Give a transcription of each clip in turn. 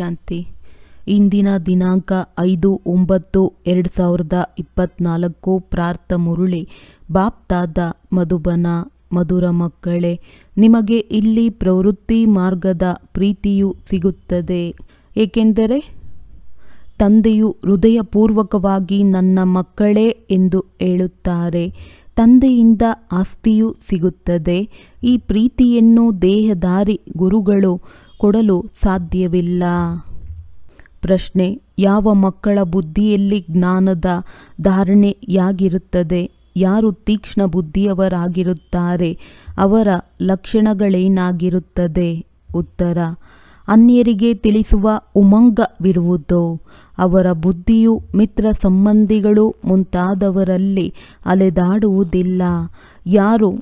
ಶಾಂತಿ. ಇಂದಿನ ದಿನಾಂಕ ಐದು ಒಂಬತ್ತು ಎರಡು ಸಾವಿರದ ಇಪ್ಪತ್ತ್ನಾಲ್ಕು ಪ್ರಾರ್ಥ ಮುರುಳಿ. ಬಾಪ್ತಾದ ಮಧುಬನ, ಮಧುರ ಮಕ್ಕಳೇ, ನಿಮಗೆ ಇಲ್ಲಿ ಪ್ರವೃತ್ತಿ ಮಾರ್ಗದ ಪ್ರೀತಿಯು ಸಿಗುತ್ತದೆ. ಏಕೆಂದರೆ ತಂದೆಯು ಹೃದಯಪೂರ್ವಕವಾಗಿ ನನ್ನ ಮಕ್ಕಳೇ ಎಂದು ಹೇಳುತ್ತಾರೆ. ತಂದೆಯಿಂದ ಆಸ್ತಿಯು ಸಿಗುತ್ತದೆ. ಈ ಪ್ರೀತಿಯನ್ನು ದೇಹಧಾರಿ ಗುರುಗಳು ಕೊಡಲು ಸಾಧ್ಯವಿಲ್ಲ. ಪ್ರಶ್ನೆ, ಯಾವ ಮಕ್ಕಳ ಬುದ್ಧಿಯಲ್ಲಿ ಜ್ಞಾನದ ಧಾರಣೆಯಾಗಿರುತ್ತದೆ? ಯಾರು ತೀಕ್ಷ್ಣ ಬುದ್ಧಿಯವರಾಗಿರುತ್ತಾರೆ? ಅವರ ಲಕ್ಷಣಗಳೇನಾಗಿರುತ್ತದೆ? ಉತ್ತರ, ಅನ್ಯರಿಗೆ ತಿಳಿಸುವ ಉಮಂಗವಿರುವುದು. ಅವರ ಬುದ್ಧಿಯು ಮಿತ್ರ ಸಂಬಂಧಿಗಳು ಮುಂತಾದವರಲ್ಲಿ ಅಲೆದಾಡುವುದಿಲ್ಲ. ಯಾರು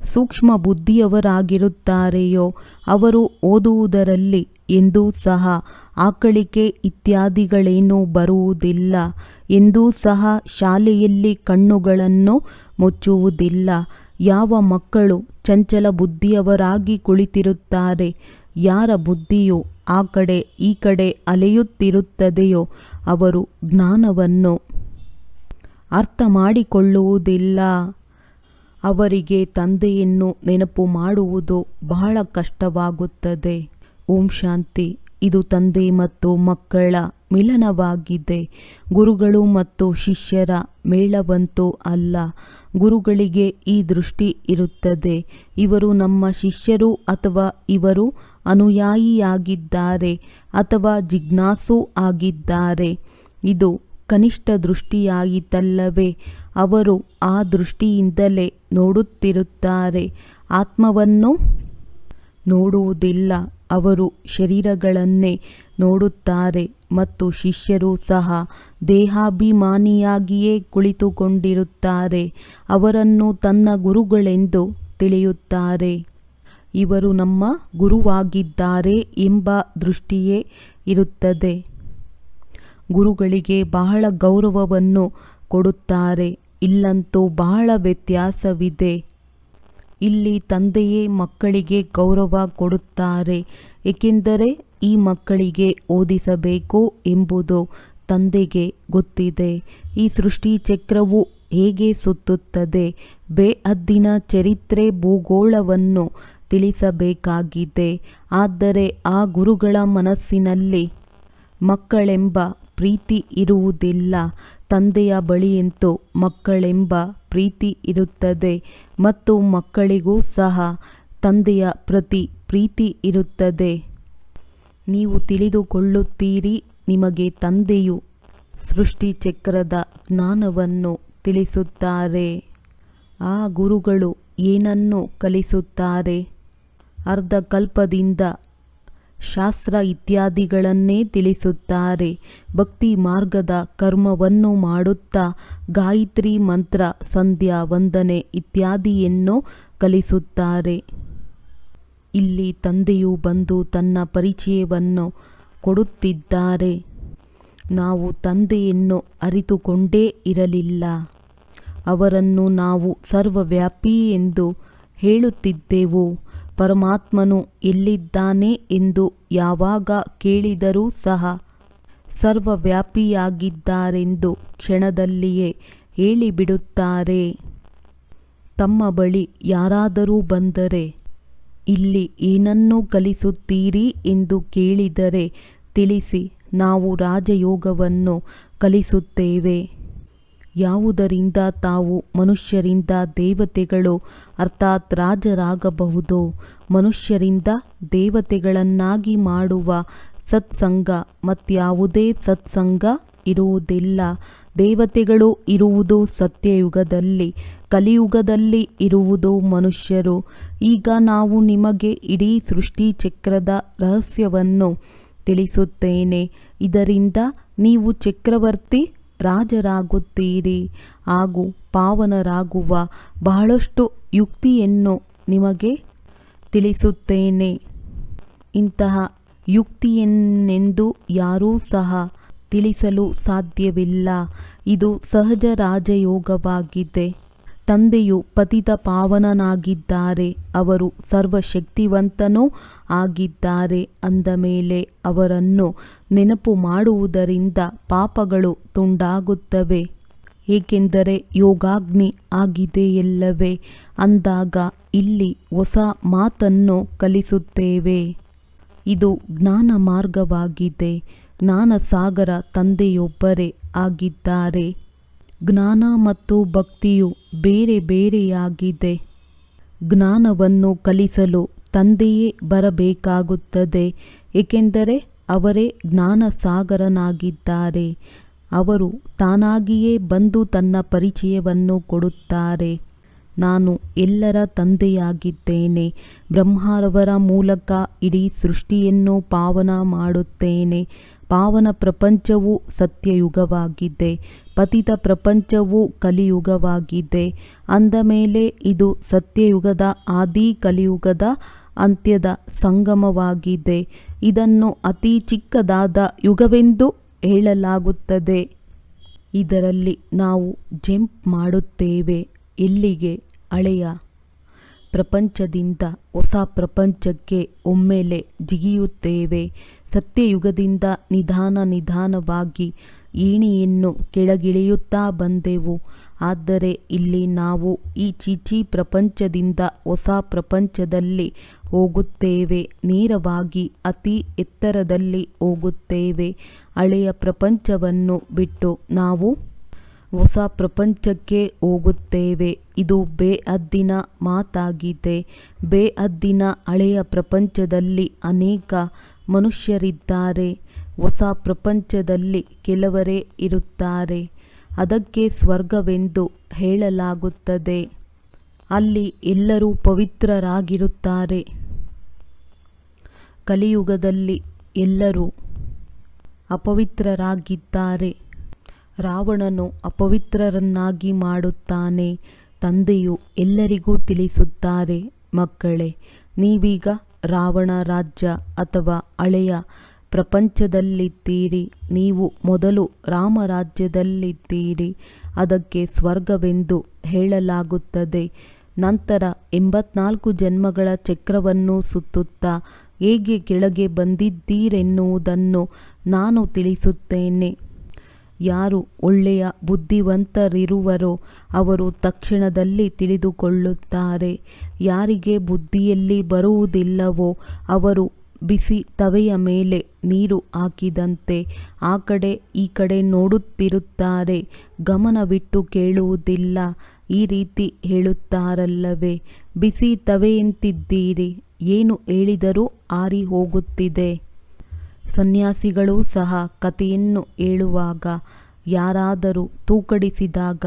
ಸೂಕ್ಷ್ಮ ಬುದ್ಧಿಯವರಾಗಿರುತ್ತಾರೆಯೋ ಅವರು ಓದುವುದರಲ್ಲಿ ಎಂದೂ ಸಹ ಆಕಳಿಕೆ ಇತ್ಯಾದಿಗಳೇನೂ ಬರುವುದಿಲ್ಲ, ಎಂದೂ ಸಹ ಶಾಲೆಯಲ್ಲಿ ಕಣ್ಣುಗಳನ್ನು ಮುಚ್ಚುವುದಿಲ್ಲ. ಯಾವ ಮಕ್ಕಳು ಚಂಚಲ ಬುದ್ಧಿಯವರಾಗಿ ಕುಳಿತಿರುತ್ತಾರೆ, ಯಾರ ಬುದ್ಧಿಯು ಆ ಕಡೆ ಈ ಕಡೆ ಅಲೆಯುತ್ತಿರುತ್ತದೆಯೋ ಅವರು ಜ್ಞಾನವನ್ನು ಅರ್ಥ ಮಾಡಿಕೊಳ್ಳುವುದಿಲ್ಲ ಅವರಿಗೆ ತಂದೆಯನ್ನು ನೆನಪು ಮಾಡುವುದು ಬಹಳ ಕಷ್ಟವಾಗುತ್ತದೆ. ಓಂ ಶಾಂತಿ. ಇದು ತಂದೆ ಮತ್ತು ಮಕ್ಕಳ ಮಿಲನವಾಗಿದೆ. ಗುರುಗಳು ಮತ್ತು ಶಿಷ್ಯರ ಮೇಳವಂತೂ ಅಲ್ಲ. ಗುರುಗಳಿಗೆ ಈ ದೃಷ್ಟಿ ಇರುತ್ತದೆ. ಇವರು ನಮ್ಮ ಶಿಷ್ಯರು ಅಥವಾ ಇವರು ಅನುಯಾಯಿಯಾಗಿದ್ದಾರೆ ಅಥವಾ ಜಿಜ್ಞಾಸು ಆಗಿದ್ದಾರೆ. ಇದು ಕನಿಷ್ಠ ದೃಷ್ಟಿಯಾಯಿತಲ್ಲವೇ ಅವರು ಆ ದೃಷ್ಟಿಯಿಂದಲೇ ನೋಡುತ್ತಿರುತ್ತಾರೆ. ಆತ್ಮವನ್ನು ನೋಡುವುದಿಲ್ಲ. ಅವರು ಶರೀರಗಳನ್ನೇ ನೋಡುತ್ತಾರೆ ಮತ್ತು ಶಿಷ್ಯರು ಸಹ ದೇಹಾಭಿಮಾನಿಯಾಗಿಯೇ ಕುಳಿತುಕೊಂಡಿರುತ್ತಾರೆ. ಅವರನ್ನು ತನ್ನ ಗುರುಗಳೆಂದು ತಿಳಿಯುತ್ತಾರೆ. ಇವರು ನಮ್ಮ ಗುರುವಾಗಿದ್ದಾರೆ ಎಂಬ ದೃಷ್ಟಿಯೇ ಇರುತ್ತದೆ. ಗುರುಗಳಿಗೆ ಬಹಳ ಗೌರವವನ್ನು ಕೊಡುತ್ತಾರೆ. ಇಲ್ಲಂತೂ ಬಹಳ ವ್ಯತ್ಯಾಸವಿದೆ. ಇಲ್ಲಿ ತಂದೆಯೇ ಮಕ್ಕಳಿಗೆ ಗೌರವ ಕೊಡುತ್ತಾರೆ. ಏಕೆಂದರೆ ಈ ಮಕ್ಕಳಿಗೆ ಓದಿಸಬೇಕು ಎಂಬುದು ತಂದೆಗೆ ಗೊತ್ತಿದೆ. ಈ ಸೃಷ್ಟಿ ಚಕ್ರವು ಹೇಗೆ ಸುತ್ತುತ್ತದೆ? ಬೇಅದ್ದಿನ ಚರಿತ್ರೆ ಭೂಗೋಳವನ್ನು ತಿಳಿಸಬೇಕಾಗಿದೆ. ಆದರೆ ಆ ಗುರುಗಳ ಮನಸ್ಸಿನಲ್ಲಿ ಮಕ್ಕಳೆಂಬ ಪ್ರೀತಿ ಇರುವುದಿಲ್ಲ. ತಂದೆಯ ಬಳಿಯಂತೂ ಮಕ್ಕಳೆಂಬ ಪ್ರೀತಿ ಇರುತ್ತದೆ ಮತ್ತು ಮಕ್ಕಳಿಗೂ ಸಹ ತಂದೆಯ ಪ್ರತಿ ಪ್ರೀತಿ ಇರುತ್ತದೆ. ನೀವು ತಿಳಿದುಕೊಳ್ಳುತ್ತೀರಿ, ನಿಮಗೆ ತಂದೆಯು ಸೃಷ್ಟಿಚಕ್ರದ ಜ್ಞಾನವನ್ನು ತಿಳಿಸುತ್ತಾರೆ. ಆ ಗುರುಗಳು ಏನನ್ನು ಕಲಿಸುತ್ತಾರೆ? ಅರ್ಧ ಕಲ್ಪದಿಂದ ಶಾಸ್ತ್ರ ಇತ್ಯಾದಿಗಳನ್ನೇ ತಿಳಿಸುತ್ತಾರೆ. ಭಕ್ತಿ ಮಾರ್ಗದ ಕರ್ಮವನ್ನು ಮಾಡುತ್ತಾ ಗಾಯತ್ರಿ ಮಂತ್ರ ಸಂಧ್ಯಾ ವಂದನೆ ಇತ್ಯಾದಿಯನ್ನು ಕಲಿಸುತ್ತಾರೆ. ಇಲ್ಲಿ ತಂದೆಯು ಬಂದು ತನ್ನ ಪರಿಚಯವನ್ನು ಕೊಡುತ್ತಿದ್ದಾರೆ. ನಾವು ತಂದೆಯನ್ನು ಅರಿತುಕೊಂಡೇ ಇರಲಿಲ್ಲ. ಅವರನ್ನು ನಾವು ಸರ್ವವ್ಯಾಪಿ ಎಂದು ಹೇಳುತ್ತಿದ್ದೆವು. ಪರಮಾತ್ಮನು ಎಲ್ಲಿದ್ದಾನೆ ಎಂದು ಯಾವಾಗ ಕೇಳಿದರೂ ಸಹ ಸರ್ವವ್ಯಾಪಿಯಾಗಿದ್ದಾರೆಂದು ಕ್ಷಣದಲ್ಲಿಯೇ ಹೇಳಿಬಿಡುತ್ತಾರೆ. ತಮ್ಮ ಬಳಿ ಯಾರಾದರೂ ಬಂದರೆ, ಇಲ್ಲಿ ಏನನ್ನು ಕಲಿಸುತ್ತೀರಿ ಎಂದು ಕೇಳಿದರೆ ತಿಳಿಸಿ, ನಾವು ರಾಜಯೋಗವನ್ನು ಕಲಿಸುತ್ತೇವೆ. ಯಾವುದರಿಂದ ತಾವು ಮನುಷ್ಯರಿಂದ ದೇವತೆಗಳು, ಅರ್ಥಾತ್ ರಾಜರಾಗಬಹುದು? ಮನುಷ್ಯರಿಂದ ದೇವತೆಗಳನ್ನಾಗಿ ಮಾಡುವ ಸತ್ಸಂಗ ಮತ್ಯಾವುದೇ ಸತ್ಸಂಗ ಇರುವುದಿಲ್ಲ. ದೇವತೆಗಳು ಇರುವುದು ಸತ್ಯಯುಗದಲ್ಲಿ, ಕಲಿಯುಗದಲ್ಲಿ ಇರುವುದು ಮನುಷ್ಯರು. ಈಗ ನಾವು ನಿಮಗೆ ಇಡೀ ಸೃಷ್ಟಿ ಚಕ್ರದ ರಹಸ್ಯವನ್ನು ತಿಳಿಸುತ್ತೇನೆ. ಇದರಿಂದ ನೀವು ಚಕ್ರವರ್ತಿ ರಾಜರಾಗುತ್ತೀರಿ. ಹಾಗೂ ಪಾವನರಾಗುವ ಬಹಳಷ್ಟು ಯುಕ್ತಿಯನ್ನು ನಿಮಗೆ ತಿಳಿಸುತ್ತೇನೆ. ಇಂತಹ ಯುಕ್ತಿಯನ್ನೆಂದು ಯಾರೂ ಸಹ ತಿಳಿಸಲು ಸಾಧ್ಯವಿಲ್ಲ. ಇದು ಸಹಜ ರಾಜಯೋಗವಾಗಿದೆ. ತಂದೆಯು ಪತಿತ ಪಾವನನಾಗಿದ್ದಾರೆ, ಅವರು ಸರ್ವಶಕ್ತಿವಂತನೂ ಆಗಿದ್ದಾರೆ ಅಂದ ಮೇಲೆ ಅವರನ್ನು ನೆನಪು ಮಾಡುವುದರಿಂದ ಪಾಪಗಳು ತುಂಡಾಗುತ್ತವೆ. ಏಕೆಂದರೆ ಯೋಗಾಗ್ನಿ ಆಗಿದೆಯಲ್ಲವೇ? ಅಂದಾಗ ಇಲ್ಲಿ ಹೊಸ ಮಾತನ್ನು ಕಲಿಸುತ್ತೇವೆ. ಇದು ಜ್ಞಾನ ಮಾರ್ಗವಾಗಿದೆ. ಜ್ಞಾನಸಾಗರ ತಂದೆಯೊಬ್ಬರೇ ಆಗಿದ್ದಾರೆ. ಜ್ಞಾನ ಮತ್ತು ಭಕ್ತಿಯು ಬೇರೆ ಬೇರೆಯಾಗಿದೆ. ಜ್ಞಾನವನ್ನು ಕಲಿಸಲು ತಂದೆಯೇ ಬರಬೇಕಾಗುತ್ತದೆ, ಏಕೆಂದರೆ ಅವರೇ ಜ್ಞಾನ ಸಾಗರನಾಗಿದ್ದಾರೆ ಅವರು ತಾನಾಗಿಯೇ ಬಂದು ತನ್ನ ಪರಿಚಯವನ್ನು ಕೊಡುತ್ತಾರೆ. ನಾನು ಎಲ್ಲರ ತಂದೆಯಾಗಿದ್ದೇನೆ, ಬ್ರಹ್ಮರವರ ಮೂಲಕ ಇಡೀ ಸೃಷ್ಟಿಯನ್ನು ಪಾವನ ಮಾಡುತ್ತೇನೆ. ಪಾವನ ಪ್ರಪಂಚವು ಸತ್ಯಯುಗವಾಗಿದೆ. ಪತಿತ ಪ್ರಪಂಚವು ಕಲಿಯುಗವಾಗಿದೆ. ಅಂದ ಮೇಲೆ ಇದು ಸತ್ಯಯುಗದ ಆದಿ ಕಲಿಯುಗದ ಅಂತ್ಯದ ಸಂಗಮವಾಗಿದೆ. ಇದನ್ನು ಅತಿ ಚಿಕ್ಕದಾದ ಯುಗವೆಂದು ಹೇಳಲಾಗುತ್ತದೆ. ಇದರಲ್ಲಿ ನಾವು ಜಂಪ್ ಮಾಡುತ್ತೇವೆ. ಇಲ್ಲಿಗೆ ಹಳೆಯ ಪ್ರಪಂಚದಿಂದ, ಹೊಸ ಪ್ರಪಂಚಕ್ಕೆ ಒಮ್ಮೆಲೆ ಜಿಗಿಯುತ್ತೇವೆ. ಸತ್ಯಯುಗದಿಂದ ನಿಧಾನ ನಿಧಾನವಾಗಿ ಏಣಿಯನ್ನು ಕೆಳಗಿಳಿಯುತ್ತಾ ಬಂದೆವು. ಆದರೆ ಇಲ್ಲಿ ನಾವು ಈ ಚೀಚಿ ಪ್ರಪಂಚದಿಂದ ಹೊಸ ಪ್ರಪಂಚದಲ್ಲಿ ಹೋಗುತ್ತೇವೆ. ನೇರವಾಗಿ ಅತಿ ಎತ್ತರದಲ್ಲಿ ಹೋಗುತ್ತೇವೆ. ಹಳೆಯ ಪ್ರಪಂಚವನ್ನು ಬಿಟ್ಟು ನಾವು ಹೊಸ ಪ್ರಪಂಚಕ್ಕೆ ಹೋಗುತ್ತೇವೆ. ಇದು ಬೇಅದ್ದಿನ ಮಾತಾಗಿದೆ. ಬೇಅದ್ದಿನ ಹಳೆಯ ಪ್ರಪಂಚದಲ್ಲಿ ಅನೇಕ ಮನುಷ್ಯರಿದ್ದಾರೆ. ಹೊಸ ಪ್ರಪಂಚದಲ್ಲಿ ಕೆಲವರೇ ಇರುತ್ತಾರೆ. ಅದಕ್ಕೆ ಸ್ವರ್ಗವೆಂದು ಹೇಳಲಾಗುತ್ತದೆ. ಅಲ್ಲಿ ಎಲ್ಲರೂ ಪವಿತ್ರರಾಗಿರುತ್ತಾರೆ. ಕಲಿಯುಗದಲ್ಲಿ ಎಲ್ಲರೂ ಅಪವಿತ್ರರಾಗಿದ್ದಾರೆ. ರಾವಣನು ಅಪವಿತ್ರರನ್ನಾಗಿ ಮಾಡುತ್ತಾನೆ. ತಂದೆಯು ಎಲ್ಲರಿಗೂ ತಿಳಿಸುತ್ತಾರೆ, ಮಕ್ಕಳೇ, ನೀವೀಗ ರಾವಣ ರಾಜ್ಯ ಅಥವಾ ಹಳೆಯ ಪ್ರಪಂಚದಲ್ಲಿದ್ದೀರಿ. ನೀವು ಮೊದಲು ರಾಮರಾಜ್ಯದಲ್ಲಿದ್ದೀರಿ ಅದಕ್ಕೆ ಸ್ವರ್ಗವೆಂದು ಹೇಳಲಾಗುತ್ತದೆ. ನಂತರ ಎಂಬತ್ನಾಲ್ಕು ಜನ್ಮಗಳ ಚಕ್ರವನ್ನು ಸುತ್ತುತ್ತಾ ಹೇಗೆ ಕೆಳಗೆ ಬಂದಿದ್ದೀರೆನ್ನುವುದನ್ನು ನಾನು ತಿಳಿಸುತ್ತೇನೆ. ಯಾರು ಒಳ್ಳೆಯ ಬುದ್ಧಿವಂತರಿರುವರೋ ಅವರು ತಕ್ಷಣದಲ್ಲಿ ತಿಳಿದುಕೊಳ್ಳುತ್ತಾರೆ. ಯಾರಿಗೆ ಬುದ್ಧಿಯಲ್ಲಿ ಬರುವುದಿಲ್ಲವೋ ಅವರು ಬಿಸಿ ತವೆಯ ಮೇಲೆ ನೀರು ಹಾಕಿದಂತೆ ಆ ಕಡೆ ಈ ಕಡೆ ನೋಡುತ್ತಿರುತ್ತಾರೆ. ಗಮನವಿಟ್ಟು ಕೇಳುವುದಿಲ್ಲ. ಈ ರೀತಿ ಹೇಳುತ್ತಾರಲ್ಲವೇ, ಬಿಸಿ ತವೆಯಂತಿದ್ದೀರಿ, ಏನು ಹೇಳಿದರೂ ಆರಿ ಹೋಗುತ್ತಿದೆ ಸನ್ಯಾಸಿಗಳೂ ಸಹ ಕಥೆಯನ್ನು ಹೇಳುವಾಗ ಯಾರಾದರೂ ತೂಕಡಿಸಿದಾಗ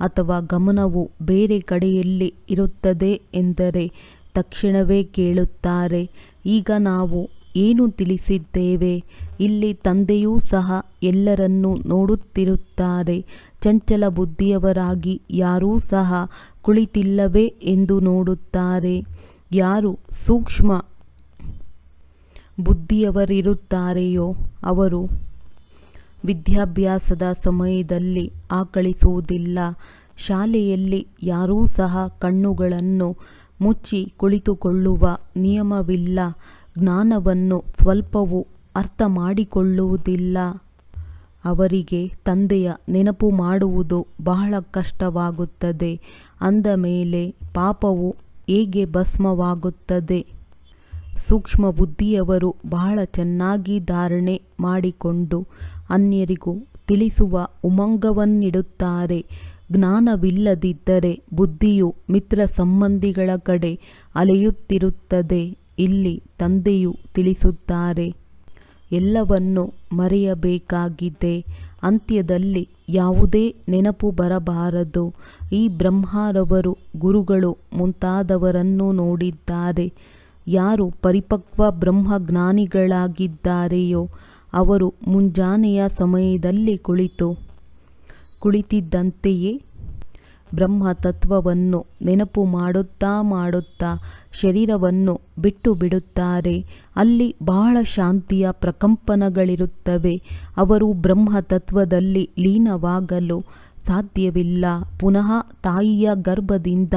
ಅಥವಾ ಗಮನವು ಬೇರೆ ಕಡೆಯಲ್ಲಿ ಇರುತ್ತದೆ ಎಂದರೆ ತಕ್ಷಣವೇ ಕೇಳುತ್ತಾರೆ, ಈಗ ನಾವು ಏನು ತಿಳಿಸಿದ್ದೇವೆ? ಇಲ್ಲಿ ತಂದೆಯೂ ಸಹ ಎಲ್ಲರನ್ನೂ ನೋಡುತ್ತಿರುತ್ತಾರೆ, ಚಂಚಲ ಬುದ್ಧಿಯವರಾಗಿ ಯಾರೂ ಸಹ ಕುಳಿತಿಲ್ಲವೇ ಎಂದು ನೋಡುತ್ತಾರೆ, ಯಾರು ಸೂಕ್ಷ್ಮ ಬುದ್ಧಿಯವರಿರುತ್ತಾರೆಯೋ ಅವರು? ವಿದ್ಯಾಭ್ಯಾಸದ ಸಮಯದಲ್ಲಿ ಆಕಳಿಸುವುದಿಲ್ಲ. ಶಾಲೆಯಲ್ಲಿ ಯಾರೂ ಸಹ ಕಣ್ಣುಗಳನ್ನು ಮುಚ್ಚಿ ಕುಳಿತುಕೊಳ್ಳುವ ನಿಯಮವಿಲ್ಲ. ಜ್ಞಾನವನ್ನು ಸ್ವಲ್ಪವೂ ಅರ್ಥ ಮಾಡಿಕೊಳ್ಳುವುದಿಲ್ಲ ಅವರಿಗೆ ತಂದೆಯ ನೆನಪು ಮಾಡುವುದು ಬಹಳ ಕಷ್ಟವಾಗುತ್ತದೆ. ಅಂದ ಮೇಲೆ ಪಾಪವು ಹೇಗೆ ಭಸ್ಮವಾಗುತ್ತದೆ? ಸೂಕ್ಷ್ಮ ಬುದ್ಧಿಯವರು ಬಹಳ ಚೆನ್ನಾಗಿ ಧಾರಣೆ ಮಾಡಿಕೊಂಡು ಅನ್ಯರಿಗೂ ತಿಳಿಸುವ ಉಮಂಗವನ್ನಿಡುತ್ತಾರೆ. ಜ್ಞಾನವಿಲ್ಲದಿದ್ದರೆ ಬುದ್ಧಿಯು ಮಿತ್ರ ಸಂಬಂಧಿಗಳ ಕಡೆ ಅಲೆಯುತ್ತಿರುತ್ತದೆ. ಇಲ್ಲಿ ತಂದೆಯು ತಿಳಿಸುತ್ತಾರೆ, ಎಲ್ಲವನ್ನು ಮರೆಯಬೇಕಾಗಿದೆ. ಅಂತ್ಯದಲ್ಲಿ ಯಾವುದೇ ನೆನಪು ಬರಬಾರದು. ಈ ಬ್ರಹ್ಮಾರವರು ಗುರುಗಳು ಮುಂತಾದವರನ್ನು ನೋಡಿದ್ದಾರೆ. ಯಾರು ಪರಿಪಕ್ವ ಬ್ರಹ್ಮಜ್ಞಾನಿಗಳಾಗಿದ್ದಾರೆಯೋ ಅವರು ಮುಂಜಾನೆಯ ಸಮಯದಲ್ಲಿ ಕುಳಿತು ಕುಳಿತಿದ್ದಂತೆಯೇ ಬ್ರಹ್ಮ ತತ್ವವನ್ನು ನೆನಪು ಮಾಡುತ್ತಾ ಮಾಡುತ್ತಾ ಶರೀರವನ್ನು ಬಿಟ್ಟು ಬಿಡುತ್ತಾರೆ. ಅಲ್ಲಿ ಬಹಳ ಶಾಂತಿಯ ಪ್ರಕಂಪನಗಳಿರುತ್ತವೆ. ಅವರು ಬ್ರಹ್ಮ ತತ್ವದಲ್ಲಿ ಲೀನವಾಗಲು ಸಾಧ್ಯವಿಲ್ಲ. ಪುನಃ ತಾಯಿಯ ಗರ್ಭದಿಂದ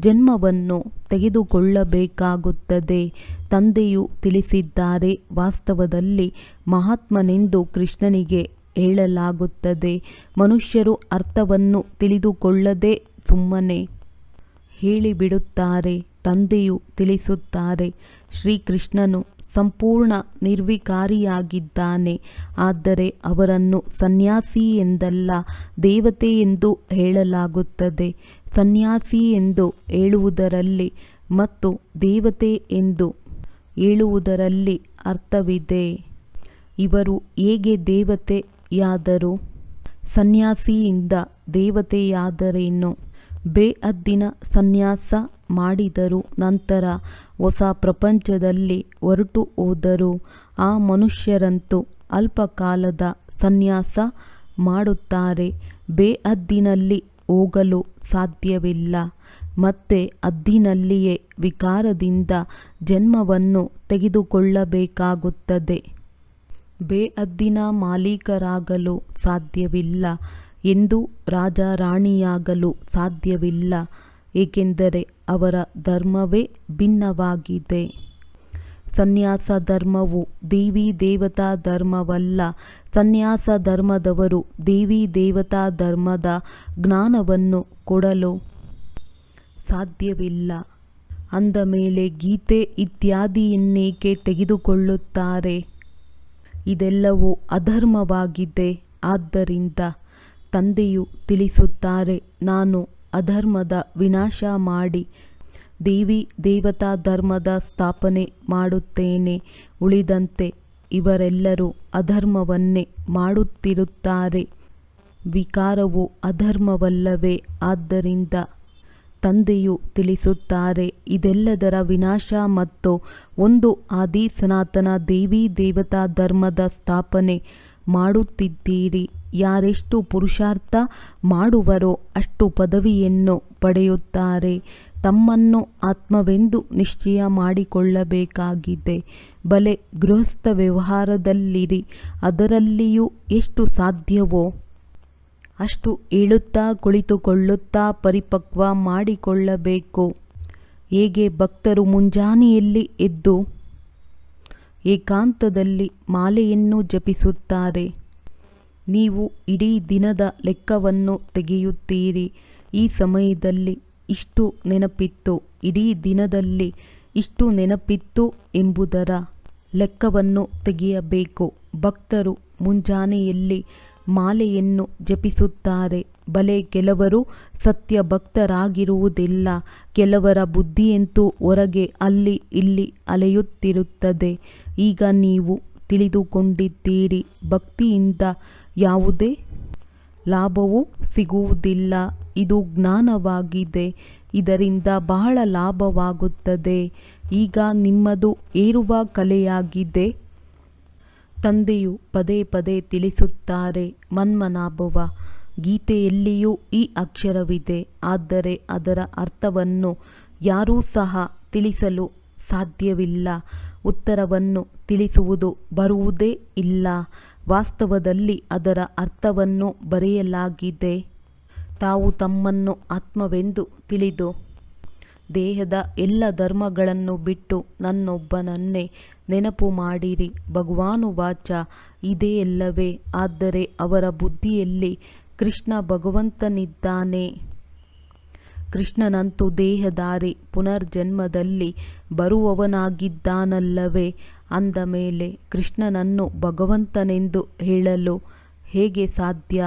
ಜನ್ಮವನ್ನು ತೆಗೆದುಕೊಳ್ಳಬೇಕಾಗುತ್ತದೆ. ತಂದೆಯು ತಿಳಿಸಿದ್ದಾರೆ. ವಾಸ್ತವದಲ್ಲಿ ಮಹಾತ್ಮನೆಂದು ಕೃಷ್ಣನಿಗೆ ಹೇಳಲಾಗುತ್ತದೆ. ಮನುಷ್ಯರು ಅರ್ಥವನ್ನು ತಿಳಿದುಕೊಳ್ಳದೆ ಸುಮ್ಮನೆ ಹೇಳಿಬಿಡುತ್ತಾರೆ. ತಂದೆಯು ತಿಳಿಸುತ್ತಾರೆ. ಶ್ರೀಕೃಷ್ಣನು ಸಂಪೂರ್ಣ ನಿರ್ವಿಕಾರಿಯಾಗಿದ್ದಾನೆ. ಆದರೆ ಅವರನ್ನು ಸನ್ಯಾಸಿ ಎಂದಲ್ಲ, ದೇವತೆ ಎಂದು ಹೇಳಲಾಗುತ್ತದೆ. ಸನ್ಯಾಸಿ ಎಂದು ಹೇಳುವುದರಲ್ಲಿ ಮತ್ತು ದೇವತೆ ಎಂದು ಹೇಳುವುದರಲ್ಲಿ ಅರ್ಥವಿದೆ. ಇವರು ಹೇಗೆ ದೇವತೆಯಾದರು? ಸನ್ಯಾಸಿಯಿಂದ ದೇವತೆಯಾದರೇನು? ಬೇಅದ್ದಿನ ಸನ್ಯಾಸ ಮಾಡಿದರು. ನಂತರ ಹೊಸ ಪ್ರಪಂಚದಲ್ಲಿ ಹೊರಟು ಹೋದರು. ಆ ಮನುಷ್ಯರಂತೂ ಅಲ್ಪಕಾಲದ ಸನ್ಯಾಸ ಮಾಡುತ್ತಾರೆ. ಬೇಹದ್ದಿನಲ್ಲಿ ಹೋಗಲು ಸಾಧ್ಯವಿಲ್ಲ. ಮತ್ತೆ ಅದ್ದಿನಲ್ಲಿಯೇ ವಿಕಾರದಿಂದ ಜನ್ಮವನ್ನು ತೆಗೆದುಕೊಳ್ಳಬೇಕಾಗುತ್ತದೆ. ಬೇಅದ್ದಿನ ಮಾಲೀಕರಾಗಲು ಸಾಧ್ಯವಿಲ್ಲ. ಎಂದು ರಾಜ ರಾಣಿಯಾಗಲು ಸಾಧ್ಯವಿಲ್ಲ. ಏಕೆಂದರೆ ಅವರ ಧರ್ಮವೇ ಭಿನ್ನವಾಗಿದೆ. ಸನ್ಯಾಸ ಧರ್ಮವು ದೇವಿ ದೇವತಾ ಧರ್ಮವಲ್ಲ. ಸನ್ಯಾಸ ಧರ್ಮದವರು ದೇವಿ ದೇವತಾ ಧರ್ಮದ ಜ್ಞಾನವನ್ನು ಕೊಡಲು ಸಾಧ್ಯವಿಲ್ಲ. ಅಂದ ಮೇಲೆ ಗೀತೆ ಇತ್ಯಾದಿಯನ್ನೇಕೆ ತೆಗೆದುಕೊಳ್ಳುತ್ತಾರೆ? ಇದೆಲ್ಲವೂ ಅಧರ್ಮವಾಗಿದೆ. ಆದ್ದರಿಂದ ತಂದೆಯು ತಿಳಿಸುತ್ತಾರೆ, ನಾನು ಅಧರ್ಮದ ವಿನಾಶ ಮಾಡಿ. ದೇವಿ ದೇವತಾ ಧರ್ಮದ ಸ್ಥಾಪನೆ ಮಾಡುತ್ತೇನೆ. ಉಳಿದಂತೆ ಇವರೆಲ್ಲರೂ ಅಧರ್ಮವನ್ನೇ ಮಾಡುತ್ತಿರುತ್ತಾರೆ. ವಿಕಾರವು ಅಧರ್ಮವಲ್ಲವೇ? ಆದ್ದರಿಂದ ತಂದೆಯು ತಿಳಿಸುತ್ತಾರೆ, ಇದೆಲ್ಲದರ ವಿನಾಶ ಮತ್ತು ಒಂದು ಆದಿ ಸನಾತನ ದೇವಿ ದೇವತಾ ಧರ್ಮದ ಸ್ಥಾಪನೆ ಮಾಡುತ್ತಿದ್ದೀರಿ. ಯಾರೆಷ್ಟು ಪುರುಷಾರ್ಥ ಮಾಡುವರೋ ಅಷ್ಟು ಪದವಿಯನ್ನು ಪಡೆಯುತ್ತಾರೆ. ತಮ್ಮನ್ನು ಆತ್ಮವೆಂದು ನಿಶ್ಚಯ ಮಾಡಿಕೊಳ್ಳಬೇಕಾಗಿದೆ. ಬಲೆ ಗೃಹಸ್ಥ ವ್ಯವಹಾರದಲ್ಲಿರಿ, ಅದರಲ್ಲಿಯೂ ಎಷ್ಟು ಸಾಧ್ಯವೋ ಅಷ್ಟು ಏಳುತ್ತಾ ಕುಳಿತುಕೊಳ್ಳುತ್ತಾ ಪರಿಪಕ್ವ ಮಾಡಿಕೊಳ್ಳಬೇಕು. ಹೇಗೆ ಭಕ್ತರು ಮುಂಜಾನೆಯಲ್ಲಿ ಎದ್ದು ಏಕಾಂತದಲ್ಲಿ ಮಾಲೆಯನ್ನು ಜಪಿಸುತ್ತಾರೆ. ನೀವು ಇಡೀ ದಿನದ ಲೆಕ್ಕವನ್ನು ತೆಗೆಯುತ್ತೀರಿ. ಈ ಸಮಯದಲ್ಲಿ ಇಷ್ಟು ನೆನಪಿತ್ತು. ಇಡೀ ದಿನದಲ್ಲಿ ಇಷ್ಟು ನೆನಪಿತ್ತು ಎಂಬುದರ ಲೆಕ್ಕವನ್ನು ತೆಗೆಯಬೇಕು. ಭಕ್ತರು ಮುಂಜಾನೆಯಲ್ಲಿ ಮಾಲೆಯನ್ನು ಜಪಿಸುತ್ತಾರೆ. ಬಲೆ ಕೆಲವರು ಸತ್ಯ ಭಕ್ತರಾಗಿರುವುದಿಲ್ಲ ಕೆಲವರ ಬುದ್ಧಿಯಂತೂ ಹೊರಗೆ ಅಲ್ಲಿ ಇಲ್ಲಿ ಅಲೆಯುತ್ತಿರುತ್ತದೆ. ಈಗ ನೀವು ತಿಳಿದುಕೊಂಡಿದ್ದೀರಿ. ಭಕ್ತಿಯಿಂದ ಯಾವುದೇ ಲಾಭವೂ ಸಿಗುವುದಿಲ್ಲ. ಇದು ಜ್ಞಾನವಾಗಿದೆ. ಇದರಿಂದ ಬಹಳ ಲಾಭವಾಗುತ್ತದೆ. ಈಗ ನಿಮ್ಮದು ಏರುವ ಕಲೆಯಾಗಿದೆ. ತಂದೆಯು ಪದೇ ಪದೇ ತಿಳಿಸುತ್ತಾರೆ, ಮನ್ಮನಾಭವ, ಗೀತೆಯಲ್ಲಿಯೂ ಈ ಅಕ್ಷರವಿದೆ. ಆದರೆ ಅದರ ಅರ್ಥವನ್ನು ಯಾರೂ ಸಹ ತಿಳಿಸಲು ಸಾಧ್ಯವಿಲ್ಲ. ಉತ್ತರವನ್ನು ತಿಳಿಸುವುದು ಬರುವುದೇ ಇಲ್ಲ. ವಾಸ್ತವದಲ್ಲಿ ಅದರ ಅರ್ಥವನ್ನು ಬರೆಯಲಾಗಿದೆ. ತಾವು ತಮ್ಮನ್ನು ಆತ್ಮವೆಂದು ತಿಳಿದು ದೇಹದ ಎಲ್ಲ ಧರ್ಮಗಳನ್ನು ಬಿಟ್ಟು ನನ್ನೊಬ್ಬನನ್ನೇ ನೆನಪು ಮಾಡಿರಿ. ಭಗವಾನುವಾಚ ಇದೇ ಎಲ್ಲವೇ? ಆದರೆ ಅವರ ಬುದ್ಧಿಯಲ್ಲಿ ಕೃಷ್ಣ ಭಗವಂತನಿದ್ದಾನೆ. ಕೃಷ್ಣನಂತೂ ದೇಹದಾರಿ, ಪುನರ್ಜನ್ಮದಲ್ಲಿ ಬರುವವನಾಗಿದ್ದಾನಲ್ಲವೇ? ಅಂದ ಮೇಲೆ ಕೃಷ್ಣನನ್ನು ಭಗವಂತನೆಂದು ಹೇಳಲು ಹೇಗೆ ಸಾಧ್ಯ?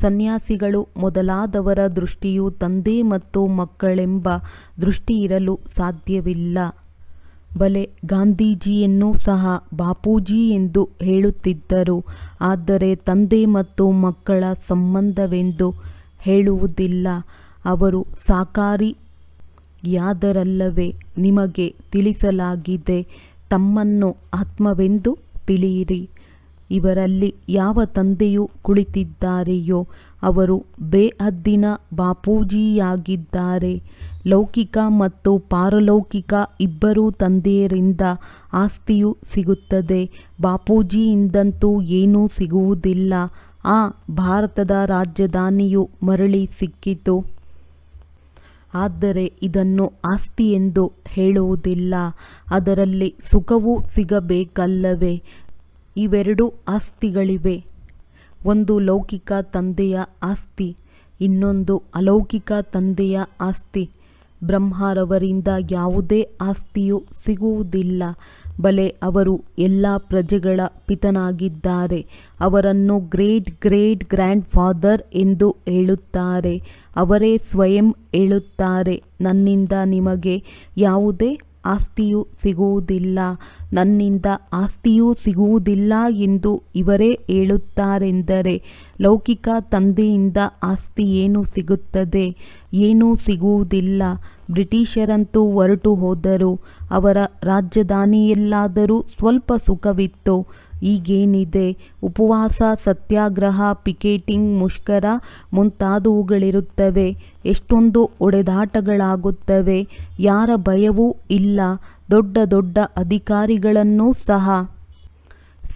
ಸನ್ಯಾಸಿಗಳು ಮೊದಲಾದವರ ದೃಷ್ಟಿಯು ತಂದೆ ಮತ್ತು ಮಕ್ಕಳೆಂಬ ದೃಷ್ಟಿ ಇರಲು ಸಾಧ್ಯವಿಲ್ಲ. ಬಲೆ ಗಾಂಧೀಜಿಯನ್ನು ಸಹ ಬಾಪೂಜಿ ಎಂದು ಹೇಳುತ್ತಿದ್ದರು. ಆದರೆ ತಂದೆ ಮತ್ತು ಮಕ್ಕಳ ಸಂಬಂಧವೆಂದು ಹೇಳುವುದಿಲ್ಲ. ಅವರು ಸಾಕಾರಿ ಯಾದರಲ್ಲವೇ ನಿಮಗೆ ತಿಳಿಸಲಾಗಿದೆ. ತಮ್ಮನ್ನು ಆತ್ಮವೆಂದು ತಿಳಿಯಿರಿ. ಇವರಲ್ಲಿ ಯಾವ ತಂದೆಯು ಕುಳಿತಿದ್ದಾರೆಯೋ ಅವರು ಬೇಹದ್ದಿನ ಬಾಪೂಜಿಯಾಗಿದ್ದಾರೆ. ಲೌಕಿಕ ಮತ್ತು ಪಾರಲೌಕಿಕ ಇಬ್ಬರೂ ತಂದೆಯರಿಂದ ಆಸ್ತಿಯು ಸಿಗುತ್ತದೆ. ಬಾಪೂಜಿಯಿಂದಂತೂ ಏನೂ ಸಿಗುವುದಿಲ್ಲ. ಆ ಭಾರತದ ರಾಜಧಾನಿಯು ಮರಳಿ ಸಿಕ್ಕಿತು. ಆದರೆ ಇದನ್ನು ಆಸ್ತಿ ಎಂದು ಹೇಳುವುದಿಲ್ಲ. ಅದರಲ್ಲಿ ಸುಖವೂ ಸಿಗಬೇಕಲ್ಲವೇ? ಇವೆರಡು ಆಸ್ತಿಗಳಿವೆ. ಒಂದು ಲೌಕಿಕ ತಂದೆಯ ಆಸ್ತಿ, ಇನ್ನೊಂದು ಅಲೌಕಿಕ ತಂದೆಯ ಆಸ್ತಿ. ಬ್ರಹ್ಮರವರಿಂದ ಯಾವುದೇ ಆಸ್ತಿಯು ಸಿಗುವುದಿಲ್ಲ. ಬಲೆ ಅವರು ಎಲ್ಲ ಪ್ರಜೆಗಳ ಪಿತನಾಗಿದ್ದಾರೆ. ಅವರನ್ನು ಗ್ರೇಟ್ ಗ್ರೇಟ್ ಗ್ರ್ಯಾಂಡ್ ಫಾದರ್ ಎಂದು ಹೇಳುತ್ತಾರೆ. ಅವರೇ ಸ್ವಯಂ ಹೇಳುತ್ತಾರೆ. ನನ್ನಿಂದ ನಿಮಗೆ ಯಾವುದೇ ಆಸ್ತಿಯೂ ಸಿಗುವುದಿಲ್ಲ. ನನ್ನಿಂದ ಆಸ್ತಿಯೂ ಸಿಗುವುದಿಲ್ಲ ಎಂದು ಇವರೇ ಹೇಳುತ್ತಾರೆಂದರೆ, ಲೌಕಿಕ ತಂದೆಯಿಂದ ಆಸ್ತಿ ಏನು ಸಿಗುತ್ತದೆ? ಏನೂ ಸಿಗುವುದಿಲ್ಲ. ಬ್ರಿಟಿಷರಂತೂ ಹೊರಟು ಹೋದರು. ಅವರ ರಾಜಧಾನಿಯಲ್ಲಾದರೂ ಸ್ವಲ್ಪ ಸುಖವಿತ್ತು. ಈಗೇನಿದೆ? ಉಪವಾಸ, ಸತ್ಯಾಗ್ರಹ, ಪಿಕೆಟಿಂಗ್, ಮುಷ್ಕರ ಮುಂತಾದವುಗಳಿರುತ್ತವೆ. ಎಷ್ಟೊಂದು ಒಡೆದಾಟಗಳಾಗುತ್ತವೆ. ಯಾರ ಭಯವೂ ಇಲ್ಲ. ದೊಡ್ಡ ದೊಡ್ಡ ಅಧಿಕಾರಿಗಳನ್ನೂ ಸಹ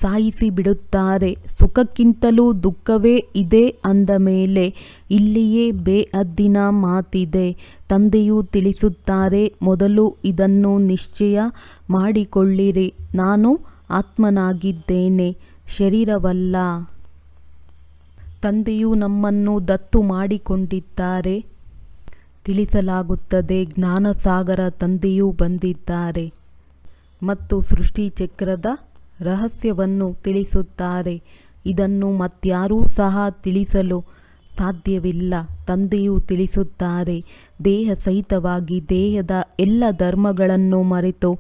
ಸಾಯಿಸಿ ಬಿಡುತ್ತಾರೆ ಸುಖಕ್ಕಿಂತಲೂ ದುಃಖವೇ ಇದೆ ಅಂದ ಮೇಲೆ ಇಲ್ಲಿಯೇ ಬೇಅದ್ದಿನ ಮಾತಿದೆ. ತಂದೆಯು ತಿಳಿಸುತ್ತಾರೆ, ಮೊದಲು ಇದನ್ನು ನಿಶ್ಚಯ ಮಾಡಿಕೊಳ್ಳಿರಿ. ನಾನು ಆತ್ಮನಾಗಿದ್ದೇನೆ, ಶರೀರವಲ್ಲ. ತಂದೆಯು ನಮ್ಮನ್ನು ದತ್ತು ಮಾಡಿಕೊಂಡಿದ್ದಾರೆ. ತಿಳಿಸಲಾಗುತ್ತದೆ, ಜ್ಞಾನಸಾಗರ ತಂದೆಯೂ ಬಂದಿದ್ದಾರೆ ಮತ್ತು ಸೃಷ್ಟಿ ಚಕ್ರದ ರಹಸ್ಯವನ್ನು ತಿಳಿಸುತ್ತಾರೆ. ಇದನ್ನು ಮತ್ಯಾರೂ ಸಹ ತಿಳಿಸಲು ಸಾಧ್ಯವಿಲ್ಲ, ತಂದೆಯು ತಿಳಿಸುತ್ತಾರೆ. ದೇಹ ಸಹಿತವಾಗಿ ದೇಹದ ಎಲ್ಲ ಧರ್ಮಗಳನ್ನು ಮರೆತು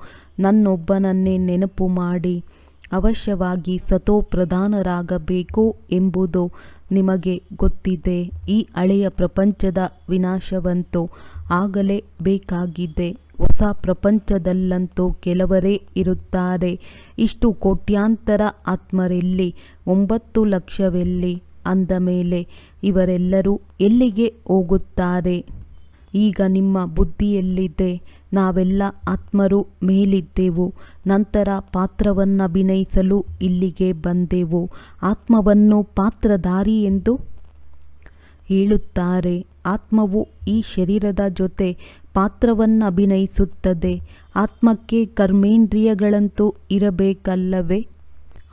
ನನ್ನೊಬ್ಬನನ್ನೇ ನೆನಪು ಮಾಡಿ ಅವಶ್ಯವಾಗಿ ಸತೋಪ್ರಧಾನರಾಗಬೇಕು ಎಂಬುದು ನಿಮಗೆ ಗೊತ್ತಿದೆ. ಈ ಹಳೆಯ ಪ್ರಪಂಚದ ವಿನಾಶವಂತೂ ಆಗಲೇ ಬೇಕಾಗಿದೆ. ಹೊಸ ಪ್ರಪಂಚದಲ್ಲಂತೂ ಕೆಲವರೇ ಇರುತ್ತಾರೆ. ಇಷ್ಟು ಕೋಟ್ಯಾಂತರ ಆತ್ಮರೆಲ್ಲಿ, ಒಂಬತ್ತು ಲಕ್ಷವೆಲ್ಲಿ ಅಂದ ಮೇಲೆ ಇವರೆಲ್ಲರೂ ಎಲ್ಲಿಗೆ ಹೋಗುತ್ತಾರೆ? ಈಗ ನಿಮ್ಮ ಬುದ್ಧಿಯಲ್ಲಿದೆ ನಾವೆಲ್ಲ ಆತ್ಮರು ಮೇಲಿದ್ದೆವು, ನಂತರ ಪಾತ್ರವನ್ನಭಿನಯಿಸಲು ಇಲ್ಲಿಗೆ ಬಂದೆವು. ಆತ್ಮವನ್ನು ಪಾತ್ರಧಾರಿ ಎಂದು ಹೇಳುತ್ತಾರೆ. ಆತ್ಮವು ಈ ಶರೀರದ ಜೊತೆ ಪಾತ್ರವನ್ನು ಅಭಿನಯಿಸುತ್ತದೆ ಆತ್ಮಕ್ಕೆ ಕರ್ಮೇಂದ್ರಿಯಗಳಂತೂ ಇರಬೇಕಲ್ಲವೇ?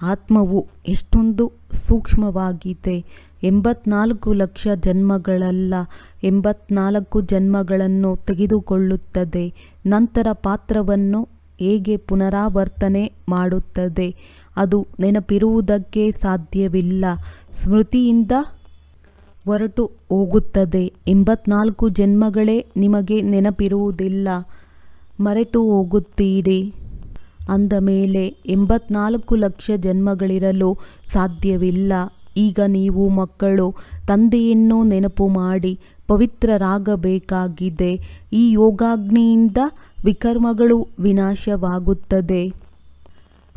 ಆತ್ಮವು ಎಷ್ಟೊಂದು ಸೂಕ್ಷ್ಮವಾಗಿದೆ. ಎಂಬತ್ನಾಲ್ಕು ಲಕ್ಷ ಜನ್ಮಗಳಲ್ಲ, ಎಂಬತ್ನಾಲ್ಕು ಜನ್ಮಗಳನ್ನು ತೆಗೆದುಕೊಳ್ಳುತ್ತದೆ. ನಂತರ ಪಾತ್ರವನ್ನು ಹೇಗೆ ಪುನರಾವರ್ತನೆ ಮಾಡುತ್ತದೆ? ಅದು ನೆನಪಿರುವುದಕ್ಕೆ ಸಾಧ್ಯವಿಲ್ಲ. ಸ್ಮೃತಿಯಿಂದ ಹೊರಟು ಹೋಗುತ್ತದೆ. ಎಂಬತ್ನಾಲ್ಕು ಜನ್ಮಗಳೇ ನಿಮಗೆ ನೆನಪಿರುವುದಿಲ್ಲ. ಮರೆತು ಹೋಗುತ್ತೀರಿ. ಅಂದ ಮೇಲೆ ಎಂಬತ್ನಾಲ್ಕು ಲಕ್ಷ ಜನ್ಮಗಳಿರಲು ಸಾಧ್ಯವಿಲ್ಲ. ಈಗ ನೀವು ಮಕ್ಕಳು ತಂದೆಯನ್ನು ನೆನಪು ಮಾಡಿ ಪವಿತ್ರರಾಗಬೇಕಾಗಿದೆ. ಈ ಯೋಗಾಗ್ನಿಯಿಂದ ವಿಕರ್ಮಗಳು ವಿನಾಶವಾಗುತ್ತದೆ.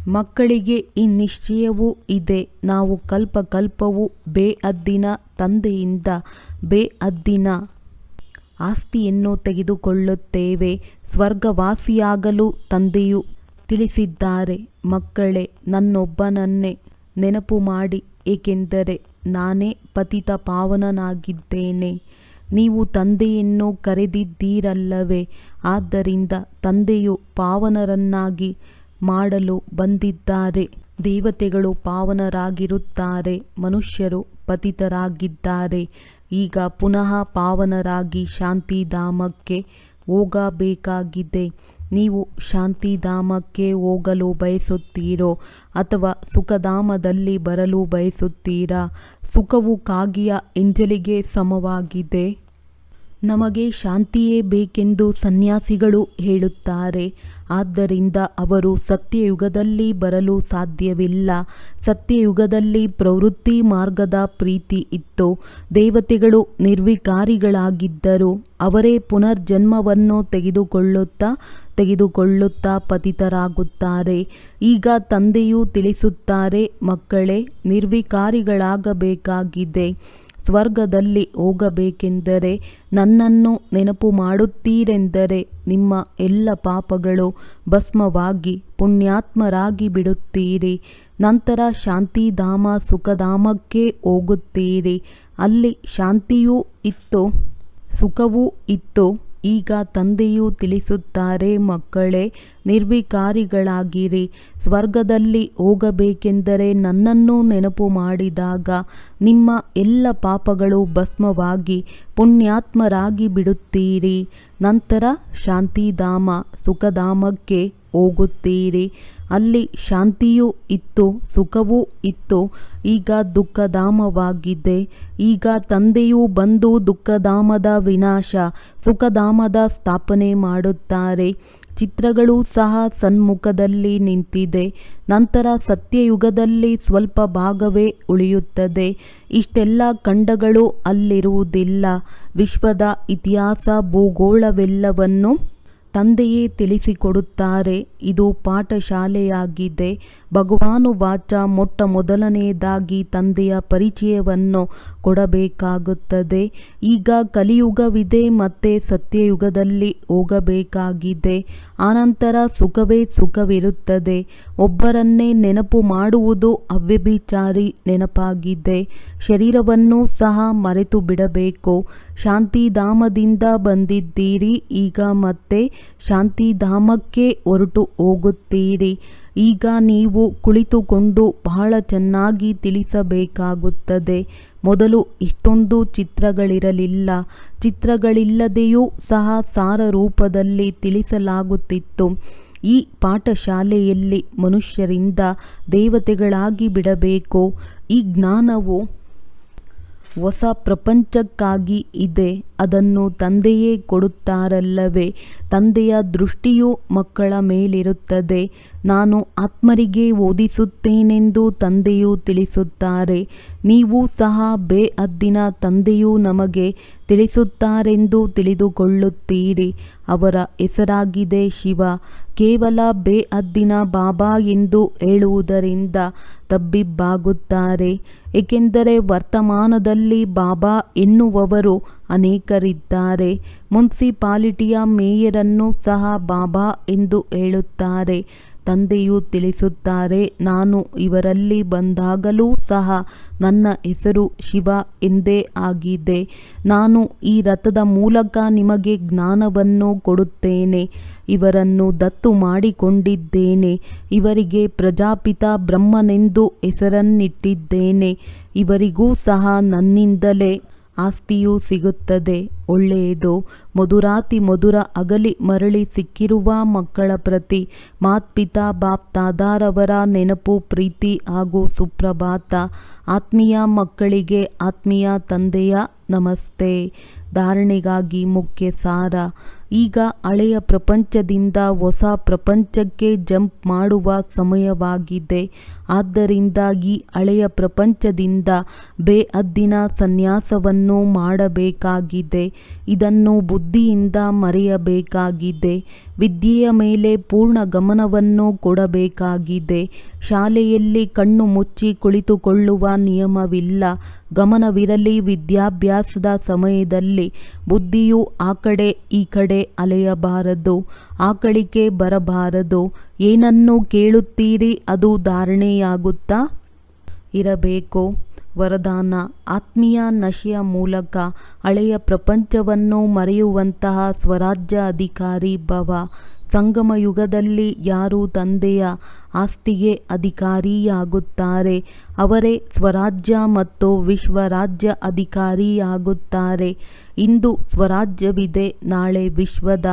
ಮಕ್ಕಳಿಗೆ ಈ ನಿಶ್ಚಯವೂ ಇದೆ. ನಾವು ಕಲ್ಪ ಬೇ ಅದ್ದಿನ ತಂದೆಯಿಂದ ಬೇಅದ್ದಿನ ಆಸ್ತಿಯನ್ನು ತೆಗೆದುಕೊಳ್ಳುತ್ತೇವೆ. ಸ್ವರ್ಗವಾಸಿಯಾಗಲು ತಂದೆಯು ತಿಳಿಸಿದ್ದಾರೆ. ಮಕ್ಕಳೇ, ನನ್ನೊಬ್ಬನನ್ನೇ ನೆನಪು ಮಾಡಿ ಏಕೆಂದರೆ ನಾನೇ ಪತಿತ ಪಾವನನಾಗಿದ್ದೇನೆ. ನೀವು ತಂದೆಯನ್ನು ಕರೆದಿದ್ದೀರಲ್ಲವೇ? ಆದ್ದರಿಂದ ತಂದೆಯು ಪಾವನರನ್ನಾಗಿ ಮಾಡಲು ಬಂದಿದ್ದಾರೆ. ದೇವತೆಗಳು ಪಾವನರಾಗಿರುತ್ತಾರೆ, ಮನುಷ್ಯರು ಪತಿತರಾಗಿದ್ದಾರೆ. ಈಗ ಪುನಃ ಪಾವನರಾಗಿ ಶಾಂತಿಧಾಮಕ್ಕೆ ಹೋಗಬೇಕಾಗಿದೆ. ನೀವು ಶಾಂತಿಧಾಮಕ್ಕೆ ಹೋಗಲು ಬಯಸುತ್ತೀರೋ ಅಥವಾ ಸುಖಧಾಮದಲ್ಲಿ ಬರಲು ಬಯಸುತ್ತೀರಾ? ಸುಖವು ಕಾಗಿಯ ಎಂಜಲಿಗೆ ಸಮವಾಗಿದೆ. ನಮಗೆ ಶಾಂತಿಯೇ ಬೇಕೆಂದು ಸನ್ಯಾಸಿಗಳು ಹೇಳುತ್ತಾರೆ. ಆದ್ದರಿಂದ ಅವರು ಸತ್ಯಯುಗದಲ್ಲಿ ಬರಲು ಸಾಧ್ಯವಿಲ್ಲ. ಸತ್ಯಯುಗದಲ್ಲಿ ಪ್ರವೃತ್ತಿ ಮಾರ್ಗದ ಪ್ರೀತಿ ಇತ್ತು. ದೇವತೆಗಳು ನಿರ್ವಿಕಾರಿಗಳಾಗಿದ್ದರು. ಅವರೇ ಪುನರ್ಜನ್ಮವನ್ನು ತೆಗೆದುಕೊಳ್ಳುತ್ತಾ ತೆಗೆದುಕೊಳ್ಳುತ್ತಾ ಪತಿತರಾಗುತ್ತಾರೆ. ಈಗ ತಂದೆಯು ತಿಳಿಸುತ್ತಾರೆ, ಮಕ್ಕಳೇ, ನಿರ್ವಿಕಾರಿಗಳಾಗಬೇಕಾಗಿದೆ. ಸ್ವರ್ಗದಲ್ಲಿ ಹೋಗಬೇಕೆಂದರೆ ನನ್ನನ್ನು ನೆನಪು ಮಾಡುತ್ತೀರೆಂದರೆ ನಿಮ್ಮ ಎಲ್ಲ ಪಾಪಗಳು ಭಸ್ಮವಾಗಿ ಪುಣ್ಯಾತ್ಮರಾಗಿ ಬಿಡುತ್ತೀರಿ. ನಂತರ ಶಾಂತಿಧಾಮ ಸುಖಧಾಮಕ್ಕೆ ಹೋಗುತ್ತೀರಿ. ಅಲ್ಲಿ ಶಾಂತಿಯೂ ಇತ್ತು, ಸುಖವೂ ಇತ್ತು. ಈಗ ತಂದೆಯು ತಿಳಿಸುತ್ತಾರೆ ಮಕ್ಕಳೇ ನಿರ್ವಿಕಾರಿಗಳಾಗಿರಿ. ಸ್ವರ್ಗದಲ್ಲಿ ಹೋಗಬೇಕೆಂದರೆ ನನ್ನನ್ನು ನೆನಪು ಮಾಡಿದಾಗ ನಿಮ್ಮ ಎಲ್ಲ ಪಾಪಗಳು ಭಸ್ಮವಾಗಿ ಪುಣ್ಯಾತ್ಮರಾಗಿ ಬಿಡುತ್ತೀರಿ. ನಂತರ ಶಾಂತಿಧಾಮ ಸುಖಧಾಮಕ್ಕೆ ಹೋಗುತ್ತೀರಿ. ಅಲ್ಲಿ ಶಾಂತಿಯೂ ಇತ್ತು, ಸುಖವೂ ಇತ್ತು. ಈಗ ದುಃಖಧಾಮವಾಗಿದೆ. ಈಗ ತಂದೆಯು ಬಂದು ದುಃಖಧಾಮದ ವಿನಾಶ, ಸುಖಧಾಮದ ಸ್ಥಾಪನೆ ಮಾಡುತ್ತಾರೆ. ಚಿತ್ರಗಳು ಸಹ ಸನ್ಮುಖದಲ್ಲಿ ನಿಂತಿದೆ. ನಂತರ ಸತ್ಯಯುಗದಲ್ಲಿ ಸ್ವಲ್ಪ ಭಾಗವೇ ಉಳಿಯುತ್ತದೆ. ಇಷ್ಟೆಲ್ಲ ಖಂಡಗಳು ಅಲ್ಲಿರುವುದಿಲ್ಲ. ವಿಶ್ವದ ಇತಿಹಾಸ ಭೂಗೋಳವೆಲ್ಲವನ್ನು ತಂದೆಯೇ ತಿಳಿಸಿಕೊಡುತ್ತಾರೆ. ಇದು ಪಾಠಶಾಲೆಯಾಗಿದೆ. ಭಗವಾನು ವಾಚ ಮೊಟ್ಟ ಮೊದಲನೆಯದಾಗಿ ತಂದೆಯ ಪರಿಚಯವನ್ನು ಕೊಡಬೇಕಾಗುತ್ತದೆ. ಈಗ ಕಲಿಯುಗವಿದೆ ಮತ್ತೆ ಸತ್ಯಯುಗದಲ್ಲಿ ಹೋಗಬೇಕಾಗಿದೆ. ಆನಂತರ ಸುಖವೇ ಸುಖವಿರುತ್ತದೆ. ಒಬ್ಬರನ್ನೇ ನೆನಪು ಮಾಡುವುದು ಅವ್ಯಭಿಚಾರಿ ನೆನಪಾಗಿದೆ. ಶರೀರವನ್ನು ಸಹ ಮರೆತು ಬಿಡಬೇಕು ಶಾಂತಿಧಾಮದಿಂದ ಬಂದಿದ್ದೀರಿ. ಈಗ ಮತ್ತೆ ಶಾಂತಿಧಾಮಕ್ಕೆ ಹೊರಟು ಹೋಗುತ್ತೀರಿ. ಈಗ ನೀವು ಕುಳಿತುಕೊಂಡು ಬಹಳ ಚೆನ್ನಾಗಿ ತಿಳಿಸಬೇಕಾಗುತ್ತದೆ. ಮೊದಲು ಇಷ್ಟೊಂದು ಚಿತ್ರಗಳಿರಲಿಲ್ಲ. ಚಿತ್ರಗಳಿಲ್ಲದೆಯೂ ಸಹ ಸಾರ ರೂಪದಲ್ಲಿ ತಿಳಿಸಲಾಗುತ್ತಿತ್ತು. ಈ ಪಾಠಶಾಲೆಯಲ್ಲಿ ಮನುಷ್ಯರಿಂದ ದೇವತೆಗಳಾಗಿ ಬಿಡಬೇಕು. ಈ ಜ್ಞಾನವು ಹೊಸ ಪ್ರಪಂಚಕ್ಕಾಗಿ ಇದೆ. ಅದನ್ನು ತಂದೆಯೇ ಕೊಡುತ್ತಾರಲ್ಲವೇ? ತಂದೆಯ ದೃಷ್ಟಿಯು ಮಕ್ಕಳ ಮೇಲಿರುತ್ತದೆ. ನಾನು ಆತ್ಮರಿಗೆ ಓದಿಸುತ್ತೇನೆಂದು ತಂದೆಯು ತಿಳಿಸುತ್ತಾರೆ. ನೀವು ಸಹ ಬೇ ಅದ್ದಿನ ತಂದೆಯು ನಮಗೆ ತಿಳಿಸುತ್ತಾರೆಂದು ತಿಳಿದುಕೊಳ್ಳುತ್ತೀರಿ. ಅವರ ಹೆಸರಾಗಿದೆ ಶಿವ. ಕೇವಲ ಬೇ ಅದ್ದಿನ ಬಾಬಾ ಎಂದು ಹೇಳುವುದರಿಂದ ತಬ್ಬಿಬ್ಬಾಗುತ್ತಾರೆ. ಏಕೆಂದರೆ ವರ್ತಮಾನದಲ್ಲಿ ಬಾಬಾ ಎನ್ನುವವರು ಅನೇಕರಿದ್ದಾರೆ. ಮುನ್ಸಿಪಾಲಿಟಿಯ ಮೇಯರನ್ನು ಸಹ ಬಾಬಾ ಎಂದು ಹೇಳುತ್ತಾರೆ. ತಂದೆಯು ತಿಳಿಸುತ್ತಾರೆ, ನಾನು ಇವರಲ್ಲಿ ಬಂದಾಗಲೂ ಸಹ ನನ್ನ ಹೆಸರು ಶಿವ ಎಂದೇ ಆಗಿದೆ. ನಾನು ಈ ರಥದ ಮೂಲಕ ನಿಮಗೆ ಜ್ಞಾನವನ್ನು ಕೊಡುತ್ತೇನೆ. ಇವರನ್ನು ದತ್ತು ಮಾಡಿಕೊಂಡಿದ್ದೇನೆ. ಇವರಿಗೆ ಪ್ರಜಾಪಿತ ಬ್ರಹ್ಮನೆಂದು ಹೆಸರನ್ನಿಟ್ಟಿದ್ದೇನೆ. ಇವರಿಗೂ ಸಹ ನನ್ನಿಂದಲೇ ಆಸ್ತಿಯು ಸಿಗುತ್ತದೆ. ಒಳ್ಳೆಯದು. ಮಧುರಾತಿ ಮಧುರ ಅಗಲಿ ಮರಳಿ ಸಿಕ್ಕಿರುವ ಮಕ್ಕಳ ಪ್ರತಿ ಮಾತ್ಪಿತಾ ಬಾಪ್ ತಾದಾರವರ ನೆನಪು ಪ್ರೀತಿ ಹಾಗೂ ಸುಪ್ರಭಾತ. ಆತ್ಮೀಯ ಮಕ್ಕಳಿಗೆ ಆತ್ಮೀಯ ತಂದೆಯ ನಮಸ್ತೆ. ಧಾರಣೆಗಾಗಿ ಮುಖ್ಯ ಸಾರ. ಈಗ ಹಳೆಯ ಪ್ರಪಂಚದಿಂದ ಹೊಸ ಪ್ರಪಂಚಕ್ಕೆ ಜಂಪ್ ಮಾಡುವ ಸಮಯವಾಗಿದೆ. ಆದ್ದರಿಂದಾಗಿ ಹಳೆಯ ಪ್ರಪಂಚದಿಂದ ಬೇಅದ್ದಿನ ಸನ್ಯಾಸವನ್ನು ಮಾಡಬೇಕಾಗಿದೆ. ಇದನ್ನು ಬುದ್ಧಿಯಿಂದ ಮರೆಯಬೇಕಾಗಿದೆ. ವಿದ್ಯೆಯ ಮೇಲೆ ಪೂರ್ಣ ಗಮನವನ್ನು ಕೊಡಬೇಕಾಗಿದೆ. ಶಾಲೆಯಲ್ಲಿ ಕಣ್ಣು ಮುಚ್ಚಿ ಕುಳಿತುಕೊಳ್ಳುವ ನಿಯಮವಿಲ್ಲ. ಗಮನವಿರಲಿ, ವಿದ್ಯಾಭ್ಯಾಸದ ಸಮಯದಲ್ಲಿ ಬುದ್ಧಿಯು ಆ ಕಡೆ, ಈ ಕಡೆ ಅಲೆಯಬಾರದು ಆಕಳಿಕೆ ಬರಬಾರದು. ಏನನ್ನು ಕೇಳುತ್ತೀರಿ ಅದು ಧಾರಣೆಯಾಗುತ್ತಾ? ಇರಬೇಕು. ವರದಾನ. ಆತ್ಮೀಯ ನಶೆಯ ಮೂಲಕ ಹಳೆಯ ಪ್ರಪಂಚವನ್ನು ಮರೆಯುವಂತಹ ಸ್ವರಾಜ್ಯ ಅಧಿಕಾರಿ ಭವ. ಸಂಗಮ ಯುಗದಲ್ಲಿ ಯಾರು ತಂದೆಯ ಆಸ್ತಿಗೆ ಅಧಿಕಾರಿಯಾಗುತ್ತಾರೆ. ಅವರೇ ಸ್ವರಾಜ್ಯ ಮತ್ತು ವಿಶ್ವರಾಜ್ಯ ಅಧಿಕಾರಿಯಾಗುತ್ತಾರೆ. ಇಂದು ಸ್ವರಾಜ್ಯವಿದೆ, ನಾಳೆ ವಿಶ್ವದ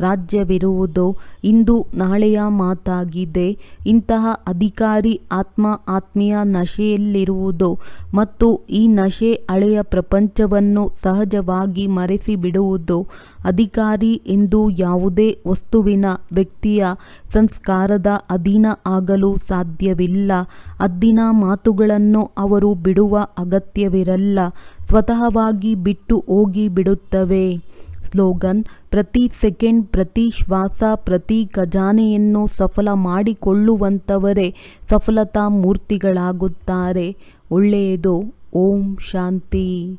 ರಾಜ್ಯವಿರುವುದು. ಇಂದು ನಾಳೆಯ ಮಾತಾಗಿದೆ. ಇಂತಹ ಅಧಿಕಾರಿ ಆತ್ಮ ಆತ್ಮೀಯ ನಶೆಯಲ್ಲಿರುವುದು ಮತ್ತು ಈ ನಶೆ ಹಳೆಯ ಪ್ರಪಂಚವನ್ನು ಸಹಜವಾಗಿ ಮರೆಸಿಬಿಡುವುದು. ಅಧಿಕಾರಿ ಎಂದು ಯಾವುದೇ ವಸ್ತುವಿನ ವ್ಯಕ್ತಿಯ ಸಂಸ್ಕಾರದ ಅಧೀನ ಆಗಲು ಸಾಧ್ಯವಿಲ್ಲ. ಅದ್ದಿನ ಮಾತುಗಳನ್ನು ಅವರು ಬಿಡುವ ಅಗತ್ಯವಿರಲ್ಲ. ಸ್ವತಃವಾಗಿ ಬಿಟ್ಟು ಹೋಗಿ ಬಿಡುತ್ತವೆ. ಸ್ಲೋಗನ್, ಪ್ರತಿ ಸೆಕೆಂಡ್, ಪ್ರತಿ ಶ್ವಾಸ, ಪ್ರತಿ ಖಜಾನೆಯನ್ನು ಸಫಲ ಮಾಡಿಕೊಳ್ಳುವಂಥವರೇ ಸಫಲತಾ ಮೂರ್ತಿಗಳಾಗುತ್ತಾರೆ. ಒಳ್ಳೆಯದು. ಓಂ ಶಾಂತಿ.